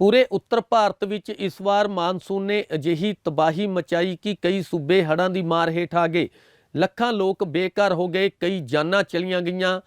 ਪੂਰੇ ਉੱਤਰ ਭਾਰਤ ਵਿੱਚ ਇਸ ਵਾਰ ਮਾਨਸੂਨ ਨੇ ਅਜਿਹੀ ਤਬਾਹੀ ਮਚਾਈ ਕਿ ਕਈ ਸੂਬੇ ਹੜ੍ਹਾਂ ਦੀ ਮਾਰ ਹੇਠ ਆ ਗਏ। ਲੱਖਾਂ ਲੋਕ ਬੇਘਰ ਹੋ ਗਏ, ਕਈ ਜਾਨਾਂ ਚਲੀਆਂ ਗਈਆਂ,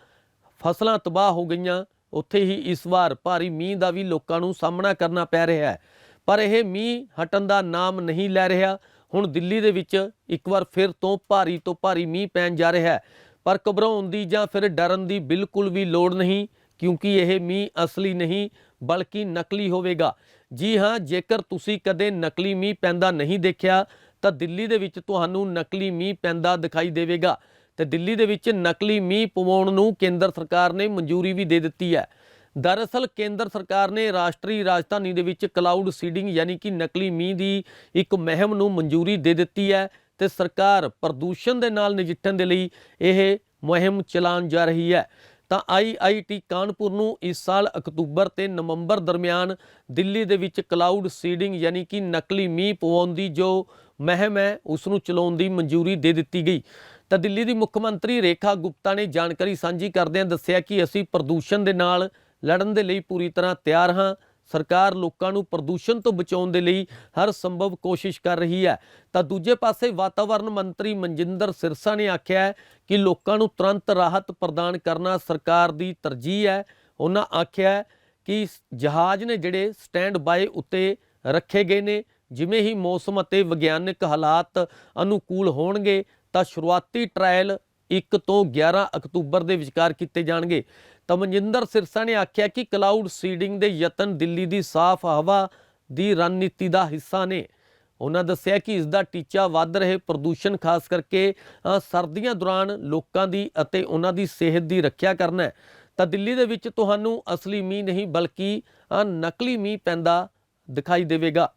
ਫਸਲਾਂ ਤਬਾਹ ਹੋ ਗਈਆਂ। ਉੱਥੇ ਹੀ ਇਸ ਵਾਰ ਭਾਰੀ ਮੀਂਹ ਦਾ ਵੀ ਲੋਕਾਂ ਨੂੰ ਸਾਹਮਣਾ ਕਰਨਾ ਪੈ ਰਿਹਾ ਹੈ। ਪਰ ਇਹ ਮੀਂਹ ਹਟਣ ਦਾ ਨਾਮ ਨਹੀਂ ਲੈ ਰਿਹਾ। ਹੁਣ ਦਿੱਲੀ ਦੇ ਵਿੱਚ ਇੱਕ ਵਾਰ ਫਿਰ ਤੋਂ ਭਾਰੀ ਤੋਂ ਭਾਰੀ ਮੀਂਹ ਪੈਣ ਜਾ ਰਿਹਾ ਹੈ। ਪਰ ਘਬਰਾਉਣ ਦੀ ਜਾਂ ਫਿਰ ਡਰਨ ਦੀ ਬਿਲਕੁਲ ਵੀ ਲੋੜ ਨਹੀਂ, ਕਿਉਂਕਿ ਇਹ ਮੀਂਹ ਅਸਲੀ ਨਹੀਂ ਬਲਕਿ ਨਕਲੀ ਹੋਵੇਗਾ। ਜੀ ਹਾਂ, ਜੇਕਰ ਤੁਸੀਂ ਕਦੇ ਨਕਲੀ ਮੀਂਹ ਪੈਂਦਾ ਨਹੀਂ ਦੇਖਿਆ, ਤਾਂ ਦਿੱਲੀ ਦੇ ਵਿੱਚ ਤੁਹਾਨੂੰ ਨਕਲੀ ਮੀਂਹ ਪੈਂਦਾ ਦਿਖਾਈ ਦੇਵੇਗਾ। ਤੇ ਦਿੱਲੀ ਦੇ ਵਿੱਚ ਨਕਲੀ ਮੀਂਹ ਪਵਾਉਣ ਨੂੰ ਕੇਂਦਰ ਸਰਕਾਰ ਨੇ ਮਨਜ਼ੂਰੀ ਵੀ ਦੇ ਦਿੱਤੀ ਹੈ। ਦਰਅਸਲ, ਕੇਂਦਰ ਸਰਕਾਰ ਨੇ ਰਾਸ਼ਟਰੀ ਰਾਜਧਾਨੀ ਦੇ ਵਿੱਚ ਕਲਾਊਡ ਸੀਡਿੰਗ ਯਾਨੀ ਕਿ ਨਕਲੀ ਮੀਂਹ ਦੀ ਇੱਕ ਮਹਿਮ ਨੂੰ ਮਨਜ਼ੂਰੀ ਦੇ ਦਿੱਤੀ ਹੈ ਤੇ ਸਰਕਾਰ ਪ੍ਰਦੂਸ਼ਣ ਦੇ ਨਾਲ ਨਜਿੱਠਣ ਦੇ ਲਈ ਇਹ ਮੁਹਿੰਮ ਚਲਾਉਣ ਜਾ ਰਹੀ ਹੈ। ਤਾਂ ਆਈਆਈਟੀ ਕਾਨਪੁਰ ਨੂੰ ਇਸ ਸਾਲ ਅਕਤੂਬਰ ਤੇ ਨਵੰਬਰ ਦਰਮਿਆਨ ਦਿੱਲੀ ਦੇ ਵਿੱਚ ਕਲਾਊਡ ਸੀਡਿੰਗ ਯਾਨੀ ਕਿ ਨਕਲੀ ਮੀਂਹ ਪਵਾਉਣ ਦੀ ਜੋ ਮਹਿਮ ਹੈ ਉਸ ਨੂੰ ਚਲਾਉਣ ਦੀ ਮਨਜ਼ੂਰੀ ਦੇ ਦਿੱਤੀ ਗਈ। ਤਾਂ ਦਿੱਲੀ ਦੀ ਮੁੱਖ ਮੰਤਰੀ ਰੇਖਾ ਗੁਪਤਾ ਨੇ ਜਾਣਕਾਰੀ ਸਾਂਝੀ ਕਰਦਿਆਂ ਦੱਸਿਆ ਕਿ ਅਸੀਂ ਪ੍ਰਦੂਸ਼ਣ ਦੇ ਨਾਲ ਲੜਨ ਦੇ ਲਈ ਪੂਰੀ ਤਰ੍ਹਾਂ ਤਿਆਰ ਹਾਂ। ਸਰਕਾਰ ਲੋਕਾਂ ਨੂੰ ਪ੍ਰਦੂਸ਼ਣ ਤੋਂ ਬਚਾਉਣ ਦੇ ਲਈ ਹਰ ਸੰਭਵ ਕੋਸ਼ਿਸ਼ ਕਰ ਰਹੀ ਹੈ। ਤਾਂ ਦੂਜੇ ਪਾਸੇ ਵਾਤਾਵਰਣ ਮੰਤਰੀ ਮਨਜਿੰਦਰ ਸਿਰਸਾ ਨੇ ਆਖਿਆ ਕਿ ਲੋਕਾਂ ਨੂੰ ਤੁਰੰਤ ਰਾਹਤ ਪ੍ਰਦਾਨ ਕਰਨਾ ਸਰਕਾਰ ਦੀ ਤਰਜੀਹ ਹੈ। ਉਹਨਾਂ ਆਖਿਆ ਕਿ ਜਹਾਜ਼ ਨੇ ਜਿਹੜੇ ਸਟੈਂਡ ਬਾਏ ਉੱਤੇ ਰੱਖੇ ਗਏ ਨੇ, ਜਿਵੇਂ ਹੀ ਮੌਸਮ ਅਤੇ ਵਿਗਿਆਨਕ ਹਾਲਾਤ ਅਨੁਕੂਲ ਹੋਣਗੇ, ਤਾਂ ਸ਼ੁਰੂਆਤੀ ਟ੍ਰਾਇਲ 1 ਤੋਂ 11 ਅਕਤੂਬਰ ਦੇ ਵਿਚਕਾਰ ਕੀਤੇ ਜਾਣਗੇ। ਤਾਂ ਮਨਜਿੰਦਰ ਸਿਰਸਾ ਨੇ ਆਖਿਆ ਕਿ ਕਲਾਊਡ ਸੀਡਿੰਗ ਦੇ ਯਤਨ ਦਿੱਲੀ ਦੀ ਸਾਫ਼ ਹਵਾ ਦੀ ਰਣਨੀਤੀ ਦਾ ਹਿੱਸਾ ਨੇ। ਉਹਨਾਂ ਦੱਸਿਆ ਕਿ ਇਸ ਦਾ ਟੀਚਾ ਵੱਧ ਰਹੇ ਪ੍ਰਦੂਸ਼ਣ, ਖਾਸ ਕਰਕੇ ਸਰਦੀਆਂ ਦੌਰਾਨ ਲੋਕਾਂ ਦੀ ਅਤੇ ਉਹਨਾਂ ਦੀ ਸਿਹਤ ਦੀ ਰੱਖਿਆ ਕਰਨਾ ਹੈ। ਤਾਂ ਦਿੱਲੀ ਦੇ ਵਿੱਚ ਤੁਹਾਨੂੰ ਅਸਲੀ ਮੀਂਹ ਨਹੀਂ, ਬਲਕਿ ਨਕਲੀ ਮੀਂਹ ਪੈਂਦਾ ਦਿਖਾਈ ਦੇਵੇਗਾ।